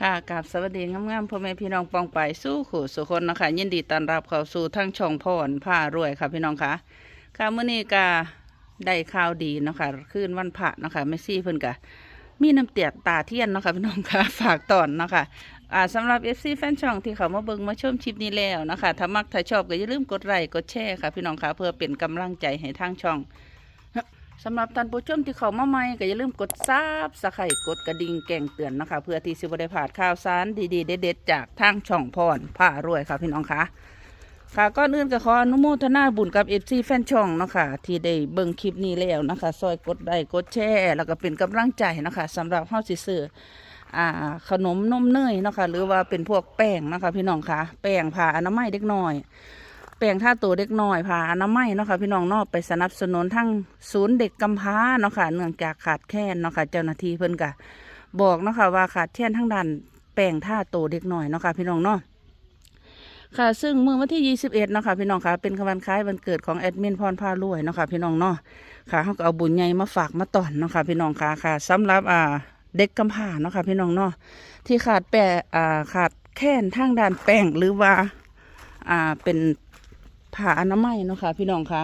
ค่ะกับสวัสดีงามๆพ่อแม่พี่น้องปองไปสู้ขู่สุคนนะคะยินดีต้อนรับเข้าสู่ทั้งช่องพรผ้ารวยค่ะพี่น้องค่ะค่ะเมื่อนี้ก็ได้ข่าวดีเนาะคะคืนวันพระเนาะคะแม่ซี่เพิ่นกะมีน้ำเตียกตาเทียนเนาะคะพี่น้องค่ะฝากตอนเนาะคะอ่าสำหรับ FC แฟนช่องที่เขามาเบิ่งมาชมคลิปนี้แล้วนะคะถ้ามักถ้าชอบก็อย่าลืมกดไลค์กดแชร์ค่ะพี่น้องค่ะเพื่อเป็นกำลังใจให้ทางช่อง สำหรับท่านผู้ชมที่เข้ามาใหม่ก็อย่าลืมกดซับสไครต์กดกระดิ่งแจ้งเตือนนะคะ เพื่อที่สิบได้พลาดข่าวสารดีๆ เด็ดๆ จากทางช่องพรผ้ารวยค่ะพี่น้องคะค่ะก่อนอื่นก็ขออนุโมทนาบุญกับเอฟซีแฟนช่องนะคะที่ได้เบิ่งคลิปนี้แล้วนะคะซอยกดไลค์กดแชร์แล้วก็เป็นกำลังใจนะคะสำหรับเฮาสิซื้ออ่าขนมนมเนยนะคะหรือว่าเป็นพวกแป้งนะคะพี่น้องคะแป้งผ่าอนามัยเด็กน้อย แปลงท่าตัวเด็กน้อยผ่าอนามัยเนาะค่ะพี่น้องนาะไปสนับสนุนทั้งศูนย์เด็กกำพร้าเนาะค่ะเนื่องจากขาดแคลนเนาะค่ะเจ้าหน้าที่เพิ่นกะบอกเนาะค่ะว่าขาดแคลนทั้งด้านแปลงท่าตัวเด็กน้อยเนาะค่ะพี่น้องเนาะค่ะซึ่งเมื่อวันที่ 21เนาะค่ะพี่น้องค่ะเป็นวันคล้ายวันเกิดของแอดมินพรพารวยเนาะค่ะพี่น้องเนาะค่ะเขาก็เอาบุญใหญ่มาฝากมาตอนเนาะค่ะพี่น้องค่ะค่ะสำหรับอ่าเด็กกำพร้าเนาะค่ะพี่น้องเนาะที่ขาดแปรอ่าขาดแคลนทางด้านแป้งหรือว่าอ่าเป็น ผ่าอนามัยเนาะค่ะพี่น้องค่ะ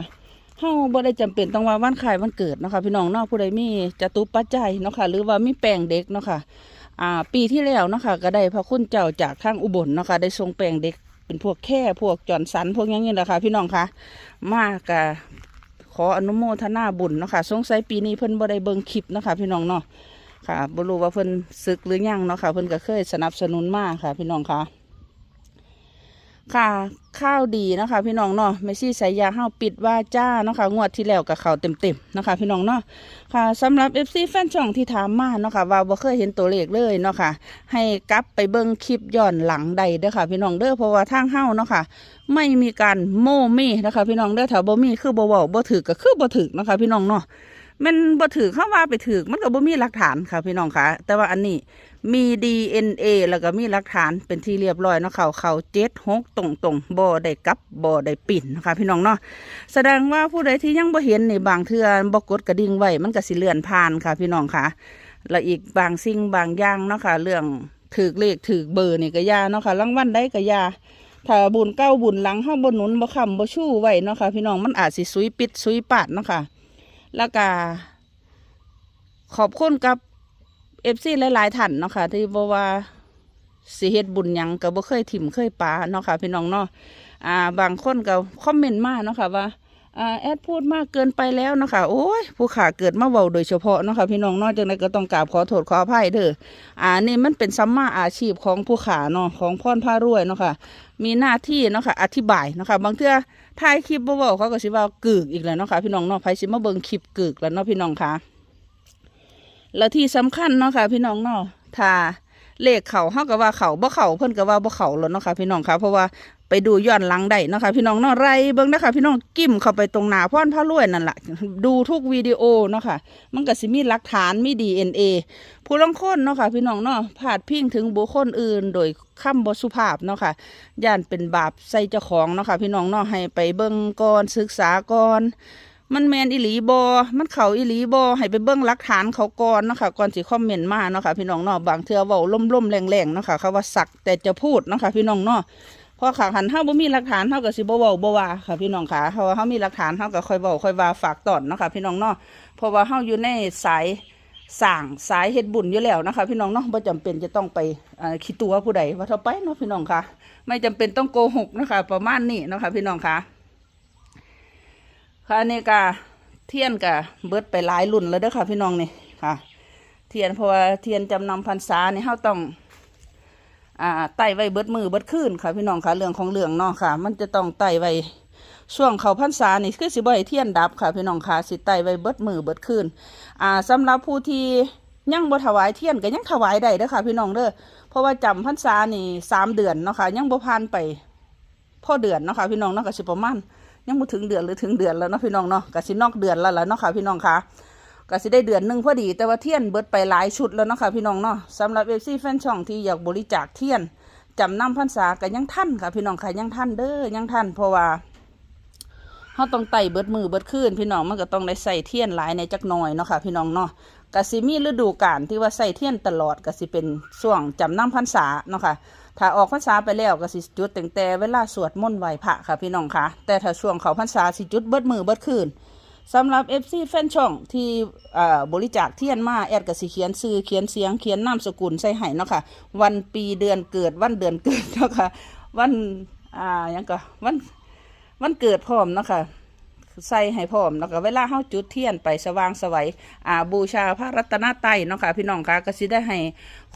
เฮาบ่ได้จำเป็นต้องว่าวันขายวันเกิดเนาะค่ะพี่น้องเนาะผู้ใดมีจะตุปัจจัยเนาะค่ะหรือว่ามีแปลงเด็กเนาะค่ะอ่าปีที่แล้วเนาะค่ะก็ได้พระคุณเจ้าจากทางอุบลเนาะค่ะได้ทรงแปลงเด็กเป็นพวกแค่พวกจอนสันพวกอย่างนี้แหละค่ะพี่น้องค่ะมากกะขออนุโมทนาบุญเนาะค่ะสงสัยปีนี้เพิ่นบ่ได้เบิ่งคลิปเนาะค่ะพี่น้องเนาะค่ะบ่รู้ว่าเพิ่นศึกหรือยังเนาะค่ะเพิ่นก็เคยสนับสนุนมากค่ะ พี่น้องค่ะ ค่ะ ข้าวดีนะคะพี่น้องเนาะไม่ซี่สายยาห้าปิดว่าจ้านะคะงวดที่แล้วกับเขาเต็มๆนะคะพี่น้องเนาะค่ะสำหรับ FC แฟนช่องที่ถามมาเนาะค่ะว่าบ่เคยเห็นตัวเลขเลยเนาะค่ะให้กลับไปเบิ่งคลิปย้อนหลังใดเด้อค่ะ พี่น้องเด้อเพราะว่าทางเฮาเนาะค่ะไม่มีการโมมีนะคะพี่น้องเด้อถ้าบ่มีคือบ่เว้าบ่ถือก็คือบ่ถือนะคะพี่น้องเนาะมันบ่ถือเข้าว่าไปถือมันก็บ่มีหลักฐานค่ะพี่น้องค่ะ แต่ว่าอันนี้ มี DNA แล้วก็มีหลักฐานเป็นที่เรียบร้อยเนาะเขาเขาเจ็ดหกตรงตรงๆบ่ได้กลับบ่ได้ปิ่นนะคะพี่น้องเนาะแสดงว่าผู้ใดที่ยังบ่เห็นในบางเทื่อบ่กดกระดิ่งไว้มันก็สิเลื่อนผ่านค่ะ พี่น้องค่ะแล้วอีกบางสิ่งบางอย่างเนาะค่ะเรื่องถือเลขถือเบอร์นี่ก็ยาเนาะค่ะรางวัลได้ก็ยาถ้าบุญเก้าบุญหลังเฮาบ่หนุนบ่คำบ่ชู้ไว้เนาะค่ะพี่น้องมันอาจสิซุยปิดซุยปาดเนาะค่ะแล้วก็ขอบคุณกับ เอฟซีหลายๆท่านเนาะค่ะที่บอกว่าสิเฮ็ดบุญยังก็บ่เคยถิ่มเคยปาเนาะค่ะพี่น้องเนาะอ่า บางคนก็คอมเมนต์มาเนาะค่ะว่าอ่าแอดพูดมากเกินไปแล้วเนาะค่ะโอ้ยผู้ขาเกิดมาเว้าโดยเฉพาะเนาะค่ะพี่น้องเนาะจังไดก็ต้องกราบขอโทษขออภัยเด้ออ่านี่มันเป็นสัมมาอาชีพของผู้ขาเนาะของพรพารวยเนาะค่ะมีหน้าที่เนาะค่ะอธิบายเนาะค่ะบางเทื่อถ่ายคลิปบ่เว้าเขาก็สิว่ากึกอีกแล้วเนาะค่ะพี่น้องเนาะไผสิมาเบิ่งคลิปกึกแล้วเนาะพี่น้องค่ะ แล้วที่สำคัญเนาะค่ะ พี่น้องเนาะถ้าเลขเขาเฮาก็ว่าเขาบ่เขาเพิ่นก็ว่าบ่เขาแล้วเนาะค่ะพี่น้องค่ะเพราะว่าไปดูย้อนหลังได้เนาะค่ะพี่น้องเนาะไรเบิ่งนะคะพี่น้องกิ้มเข้าไปตรงหน้าพ่อนพระรวยนั่นแหละดูทุกวิดีโอเนาะค่ะมันก็สิมีหลักฐานมี DNA ผู้ลางคนเนาะค่ะพี่น้องเนาะพาดพิงถึงบุคคลอื่น โดยคำบสุภาพเนาะค่ะย่านเป็นบาปใส่เจ้าของเนาะค่ะพี่น้องเนาะให้ไปเบิ่งก่อนศึกษาก่อน มันแมนอีหลีบอมันเขาอีหลีบอให้ไปเบิ้องหลักฐานเขาก่อนเนาะค่ะก่อนสิคอมเมนต์มาเนาะค่ะพี่น้องเนาะบางเทื่อเว้าล่มๆแรงๆเนาะค่ะเขาว่าสักแต่จะพูดเนาะค่ะพี่น้องเนาะเพอขาหันเฮาบ่มีหลักฐานเฮาก็สิบ่เว้าบ่ว่าค่ะพี่น้องค่ะเพราะว่าเฮามีหลักฐานเฮาก็ค่อยเว้าค่อยว่าฝากตอนเนาะค่ะพี่น้องเนาะเพราะว่าเฮาอยู่ในสายสร้างสายเฮ็ดบุญอยู่แล้วนะคะพี่น้องเนาะบ่จำเป็นจะต้องไปคิดตัวผู้ใดว่าเท่าไปเนาะพี่น้องค่ะ ไม่จำเป็นต้องโกหกนะคะ ประมาณนี้นะคะพี่น้องค่ะ ค่ะนี่ก็เทียนก็เบิดไปหลายรุ่นแล้วเด้อค่ะ พี่น้องนี่ค่ะ เทียนเพราะว่าเทียนจำนำพรรษานี่เฮาต้องอ่าไต่ไว้เบิดมือเบิดคืนค่ะ พี่น้องค่ะเรื่องของเรื่องเนาะค่ะ มันจะต้องไต่ไว้ช่วงเขาพรรษานี่คือสิบ่ให้เทียนดับค่ะ พี่น้องค่ะสิไต่ไว้เบิดมือเบิดคืนอ่าสำหรับผู้ที่ยังบ่ถวายเทียนก็ยังถวายได้เด้อค่ะ พี่น้องเด้อเพราะว่าจำพรรษานี่สามเดือนเนาะค่ะยังบ่ผ่านไปพ่อเดือนเนาะค่ะพี่น้องเนาะก็สิประมาณ ยังบ่ถึงเดือนหรือถึงเดือนแล้วเนาะพี่น้องเนาะก็สินอกเดือนแล้วล่ะเนาะค่ะพี่น้องค่ะก็สิได้เดือนหนึ่งพอดี แต่ว่าเทียนเบิดไปหลายชุดแล้วเนาะค่ะพี่น้องเนาะสำหรับเอฟซีแฟนช่องที่อยากบริจาคเทียนจำนำพรรษาก็ยังทันค่ะ พี่น้องค่ะยังทันเด้อยังทันเพราะว่าเฮาต้องไต่เบิดมือเบิดคืนพี่น้องมันก็ต้องได้ใส่เทียนหลายในจักหน่อยเนาะค่ะพี่น้องเนาะ กสิมีฤดูกาลที่ว่าใส่เทียนตลอดกสิเป็นช่วงจำนำพรรษาเนาะค่ะถ้าออกพรรษาไปแล้วกสิจุดตั้งแต่เวลาสวดมนต์ไหวพระค่ะพี่น้องค่ะ แต่ถ้าช่วงเขาพรรษาสิจุดเบิดมือเบิดคืนสำหรับ FC แฟนช่องที่บริจาคเทียนมาแอดก็สิเขียนชื่อเขียนเสียงเขียนนามสกุลใส่ให้เนาะค่ะ วันปีเดือนเกิดวันเดือนเกิดเนาะค่ะ วันอ่ายังก็วันวันเกิดพร้อมเนาะค่ะ ใส่ให้พร้อมแล้วก็เวลาเฮาจุดเทียนไปสว่างสวัยอ่าบูชาพระรัตนตรัยเนาะค่ะพี่น้องค่ะก็สิได้ให้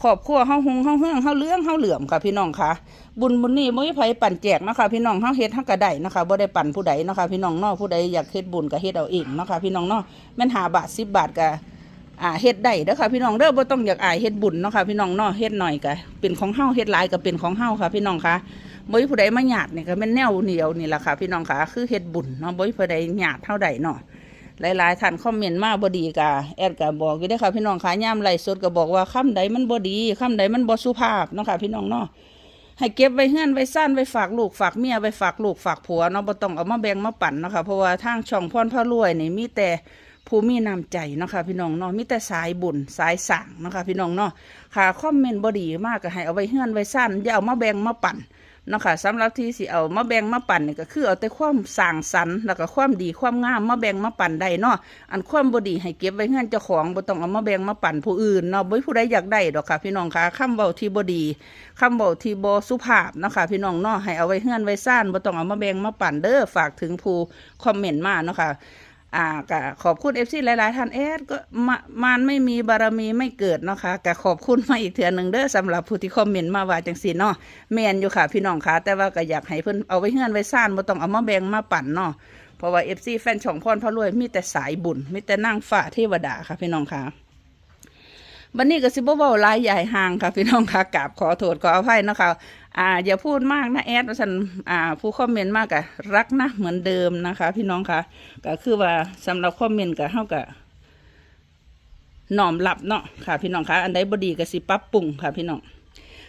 ครอบครัวเฮาหงเฮาเฮืองเฮาเลื้องเฮาเหลื่อมค่ะพี่น้องค่ะ บุญบุญนี้บ่มีไผปั่นแจกเนาะค่ะพี่น้องเฮาเฮ็ดเฮาก็ได้เนาะค่ะบ่ได้ปั่นผู้ใดเนาะค่ะพี่น้องเนาะผู้ใดอยากเฮ็ดบุญก็เฮ็ดเอาเองเนาะค่ะพี่น้องเนาะแม่น5บาท10บาทก็อ่าเฮ็ดได้เด้อค่ะพี่น้องเด้อบ่ต้องอยากอายเฮ็ดบุญเนาะค่ะพี่น้องเนาะเฮ็ดหน่อยก็เป็นของเฮาเฮ็ดหลายก็เป็นของเฮาค่ะพี่น้องค่ะ บ่มีผู้ใดมาหยาดนี่ก็เป็นแนวเหนียวนี่แหละค่ะ พี่น้องค่ะคือเฮ็ดบุญเนาะบ่มีผู้ใดหยาดเท่าใดเนาะหลายๆท่านคอมเมนต์มาบ่ดีกะแอดก็บอกอยู่เด้ค่ะพี่น้องค่ะย่ามไลสดก็บอกว่าคำใดมันบ่ดีคำใดมันบ่สุภาพเนาะค่ะ พี่น้องเนาะให้เก็บไว้เฮือนไว้ซ่านไว้ฝากลูกฝากเมียไว้ฝากลูกฝากผัวเนาะบ่ต้องเอามาแบ่งมาปั่นเนาะค่ะเพราะว่าทางช่องพรพระรวยนี่มีแต่ผู้มีน้ำใจเนาะค่ะพี่น้องเนาะมีแต่สายบุญสายสร้างเนาะค่ะพี่น้องเนาะค่ะคอมเมนต์บ่ดีมากก็ให้เอาไว้เฮือนไว้ซ่านอย่าเอามาแบ่งมาปั่น เนาะค่ะสำหรับที่สิเอามาแบ่งมาปั่นนี่ก็คือเอาแต่ความสร้างสรรค์แล้วก็ความดีความงามมาแบ่งมาปั่นได้เนาะอันความบดีให้เก็บไว้เฮือนเจ้าของบ่ต้องเอามาแบ่งมาปั่นผู้อื่นเนาะบ่ผู้ใดอยากได้ดอกค่ะ พี่น้องค่ะคำเว้าที่บดีคำเว้าที่บ่สุภาพเนาะค่ะพี่น้องเนาะให้เอาไว้เฮือนไว้ซ่านบ่ต้องเอามาแบ่งมาปั่นเด้อฝากถึงผู้คอมเมนต์มาเนาะค่ะ อ่าก็ขอบคุณเอฟซีหลาย ๆ ท่านเอสก็มันไม่มีบารมีไม่เกิดเนาะค่ะก็ขอบคุณมาอีกเถื่อหนึ่งเด้อสำหรับผู้ที่คอมเมนต์มาว่าจังสีเนาะเมนอยู่ค่ะพี่น้องค่ะ แต่ว่าก็อยากให้เพิ่นเอาไว้เฮือนไว้ซ่านบ่ต้องเอามาแบ่งมาปั่นเนาะเพราะว่าเอฟซีแฟนช่องพรพระรวยมีแต่สายบุญมีแต่นั่งฝ่าเทวดาค่ะพี่น้องค่ะ บันนี้ก็สิบ่เว้าลายใหญ่ห่างค่ะพี่น้องค่ะกราบขอโทษขออภัยนะคะอ่าอย่าพูดมากนะแอดว่าฉันอ่าผู้คอมเมนต์มากอะรักนะเหมือนเดิมนะคะ พี่น้องค่ะก็คือว่าสำหรับคอมเมนต์ก็เฮาก็น้อมรับเนาะค่ะ พี่น้องค่ะอันใดบ่ดีก็สิปรับปรุงค่ะ พี่น้อง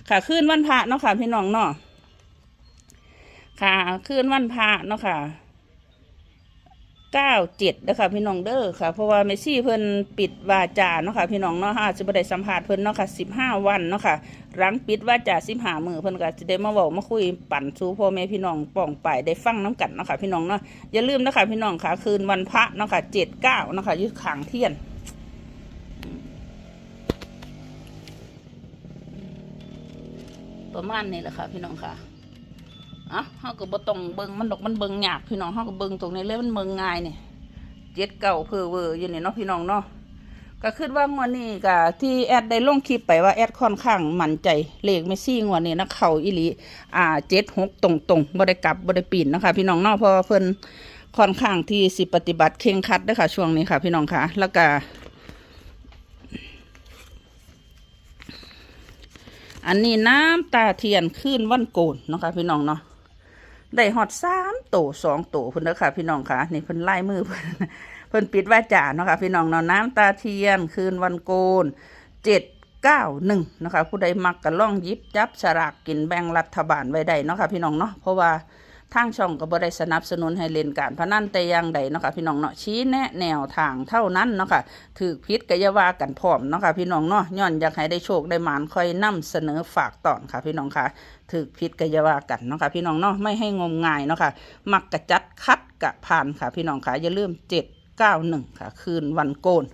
ค่ะคืนวันพระเนาะค่ะ พี่น้องเนาะค่ะคืนวันพระเนาะค่ะ เก้าเจ็ดนะคะพี่น้องเด้อค่ะ เพราะว่าเมซี่เพิ่นปิดวาจาเนาะค่ะพี่น้องเนาะอาจจะบ่ได้สัมภาษณ์เพิ่นเนาะค่ะสิบห้าวันเนาะค่ะหลังปิดวาจาสิบห้ามือเพิ่นก็จะได้มาเว้ามาคุยปั่นสู่พ่อแม่พี่น้องป้องไปได้ฟังน้กันเนาะค่ะพี่น้องเนาะอย่าลืมนะคะพี่น้องค่ะคืนวันพระเนาะค่ะเจ็ดเก้าเนาะค่ะยึดขางเทียนประมาณนี้แหละค่ะพี่น้องค่ะ อะเฮาก็บ่ต้องเบิงมันดอกมันเบิ่งยากพี่น้องเฮาก็เบิงตรงนี้เลยมันเบิ่งง่ายเนี่ยเจ็ดเก่าเพอเวอร์อยู่นี่เนาะพี่น้องเนาะก็คิดว่างวดนี้ก็ที่แอดได้ลงคลิปไปว่าแอดค่อนข้างมั่นใจเลขเมซี่งวดนี้นะเข้าอีหลีอ่าเจ็ดหกตรงตรงบ่ได้กลับบ่ได้ปีนนะคะพี่น้องเนาะเพราะเพิ่นค่อนข้างที่สิปฏิบัติเค่งคัดด้อค่ะ ช่วงนี้ค่ะ พี่น้องค่ะ แล้วก็อันนี้น้ำตาเทียนขึ้นวันโกนนะคะพี่น้องเนาะ ได้หอดสามโตสองโตเพิ่นเด้อค่ะพี่น้องค่ะนี่เพิ่นไล่มือเพิ่นเพิ่นปิดว่าจ่าเนาะค่ะพี่น้องเนาะน้ำตาเทียนคืนวันโกนเจ็ดเก้าหนึ่งนะคะผู้ใดมักกระล่องยิบจับสลากกินแบ่งรัฐบาลไว้ได้เนาะค่ะพี่น้องเนาะเพราะว่า ทางช่องก็บ่ได้สนับสนุนให้เล่นการพนันแต่อย่างใดเนาะค่ะพี่น้องเนาะชี้แนะแนวทางเท่านั้นเนาะค่ะถือพิษกอยว่ากันพร้อมเนาะค่ะพี่น้องเนาะย้อนอยากให้ได้โชคได้หมานค่อยนํเสนอฝากต่อนค่ะพี่น้องค่ะถือพิษกอยว่ากันเนาะค่ะพี่น้องเนาะไม่ให้งมงายเนาะค่ะมักกระจัดคัดกะผ่านค่ะพี่น้องค่ะอย่าลืมเจ็ดเก้าหนึ่งค่ะ คืนวันโกน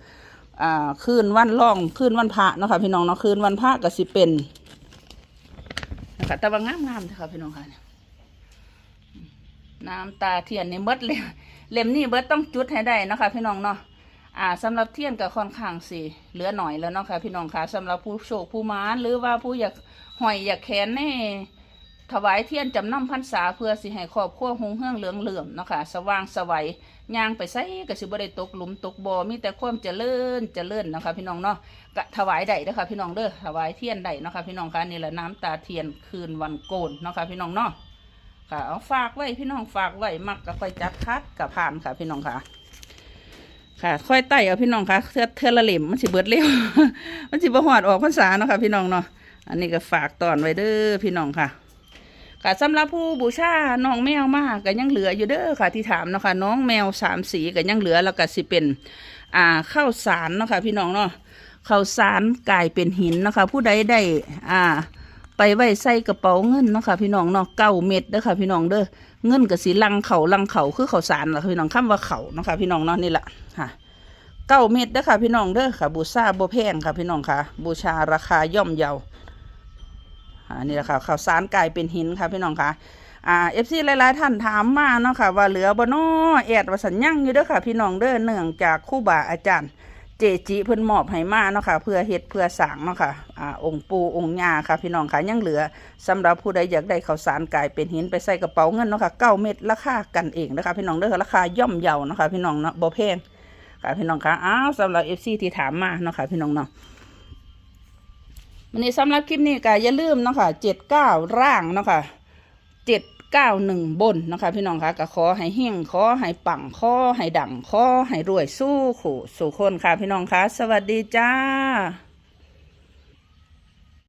อ่าคืนวันร่องคืนวันพระเนาะค่ะพี่น้องเนาะคืนวันพระก็สิเป็นนะคะแต่ว่างามๆเถอะค่ะพี่น้องค่ะ น้ำตาเทียนในเบิดเลยเล่มนี่เบิดต้องจุดให้ได้นะคะพี่น้องเนาะอ่าสำหรับเทียนก็ค่อนข้างสิเหลือหน่อยแล้วเนาะค่ะพี่น้องค่ะสำหรับผู้โชคผู้มานหรือว่าผู้อยากหอยอยากแขนแน่ถวายเทียนจำนำพรรษาเพื่อสิให้ครอบครัวหงเฮืองเหลืองเหลื่อมเนาะค่ะสว่างสวัยย่างไปใส่ก็สิบได้ตกหลุมตกบ่อมีแต่ความเจริญเจริญเนาะค่ะพี่น้องเนาะกถวายได้เด้อค่ะพี่น้องเด้อถวายเทียนได้เนาะค่ะพี่น้องค่ะนี่แหละน้ำตาเทียนคืนวันโกนเนาะค่ะพี่น้องเนาะ ค่ะเอาฝากไว้พี่น้องฝากไว้มักก็ค่อยจัดคัดกับผ่านค่ะ พี่น้องค่ะ ค่ะ ค่อยไต่เอาพี่น้องค่ะเทือเทือละเหล่มมันสิเบิดเร็ว มันสิบ่หอดออกภาษาเนาะค่ะ พี่น้องเนาะอันนี้ก็ฝากตอนไว้เด้อพี่น้องค่ะค่ะสำหรับผู้บูชาน้องแมวมากก็ยังเหลืออยู่เด้อค่ะ ที่ถามเนาะค่ะน้องแมวสามสีก็ยังเหลือแล้วก็สิเป็น อ่าข้าวสารเนาะค่ะ พี่น้องเนาะข้าวสารกลายเป็นหินเนาะคะผู้ใดได้อ่า ไปไว้ใส่กระเป๋าเงินเนาะค่ะพี่น้องเนาะเก้าเม็ดเด้อค่ะพี่น้องเด้อเงินกับสีลังเขาลังเขาคือเขาสารล่ะค่ะพี่น้องคำว่าเขาเนาะค่ะพี่น้องเนาะนี่แหละค่ะเก้าเม็ดเด้อค่ะพี่น้องเด้อค่ะ บูชาบ่แพงค่ะพี่น้องค่ะ บูชาราคาย่อมเยาอ่านี่แหละค่ะข้าวสารกลายเป็นหินค่ะพี่น้องค่ะอ่าเอฟซีหลายๆท่านถามมาเนาะค่ะว่าเหลือบ่นอแอดว่าสัญญังอยู่เด้อค่ะพี่น้องเด้อเนื่องจากคู่บาอาจารย์ เจจิเพิ่นมอบให้มาเนาะค่ะเพื่อเฮ็ดเพื่อสร้างเนาะค่ะอ่าองค์ปูองค์ย่าค่ะพี่น้องค่ะยังเหลือสำหรับผู้ใดอยากได้ข้าวสารกลายเป็นหินไปใส่กระเป๋าเงินเนาะค่ะเก้าเม็ดราคากันเองนะคะพี่น้องเด้อราคาย่อมเยาเนาะค่ะพี่น้องเนาะบ่แพงค่ะพี่น้องค่ะอ้าวสำหรับ FC ที่ถามมาเนาะค่ะพี่น้องเนาะวันนี้สำหรับคลิปนี้ก็อย่าลืมเนาะค่ะ79ร่างเนาะค่ะเจ็ด ก้าหนึ่งบนนะคะพี่น้องคะก็ขอให้เฮงขอให้ปังขอให้ดังขอให้รวยสู้ขู่สู่คนค่ะพี่น้องคะสวัสดีจ้า